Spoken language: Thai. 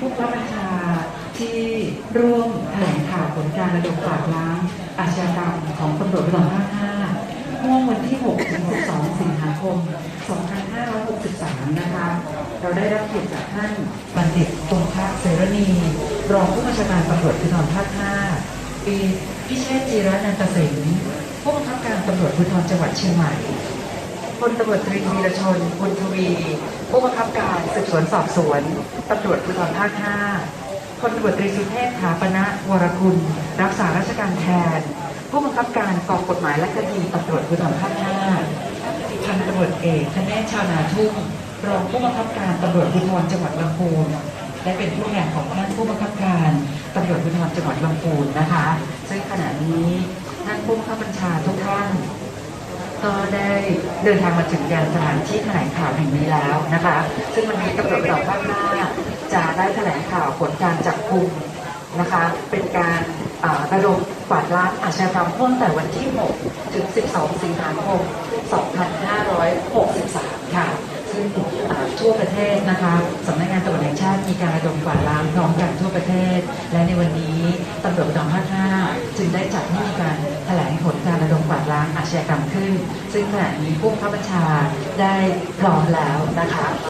ผู้บังคับบัญชาที่ร่วมแถลงข่าวผลการระดมปราบล้างอาชญากรรมของตำรวจภูธรภาค5มื่อวันที่ 6 ถึง 12 สิงหาคม 2563 นะคะ เราได้รับเกียรติจากท่านบัณฑิตตรงพักเสรณี รองผู้บัญชาการตำรวจภูธรภาค5ปีพิเชษจีระนันตสิงห์ผู้บังคับการตำรวจภูธรจังหวัดเชียงใหม่พลตำรวจตรีวีรชนบุญทวี ผู้บังคับการสืบสวนสอบสวนตำรวจภูธรภาค5พลตำรวจตรีสุเทพถาปณะวรกุลรักษาราชการแทน ผู้บังคับการกองกฎหมายและคดีตำรวจภูธรภาค5พันตำรวจเอกธเนศชาวนาทุ่งรองผู้บังคับการตำรวจภูธรจังหวัดลำพูนและเป็นผู้แทนของท่านผู้บังคับการตำรวจภูธรจังหวัดลำพูนนะคะ ซึ่งขณะนี้ท่านผู้บังคับบัญชาทุกท่าน ก็ได้เดินทางมาถึงยังสถานที่แถลงข่าวแห่งนี้แล้วนะคะ ซึ่งวันนี้ตำรวจระดับภาคหน้าจะได้แถลงข่าวผลการจับกลุ่มนะคะ เป็นการระดมกวาดล้างอาชญากรรมตั้งแต่วันที่ 6 ถึง 12 สิงหาคม 2563 ค่ะ ซึ่งทั่วประเทศนะคะสำนักงานตำรวจแห่งชาติมีการระดมกวาดล้างพร้อมกันทั่วประเทศ และในวันนี้ตำรวจดับภาค5จึงได้จัดให้มีการแถลงผลการระดม ชญากรรมขึ้น ซึ่งขณะนี้ผู้ข้าบัญชาได้พร้อมแล้วนะคะ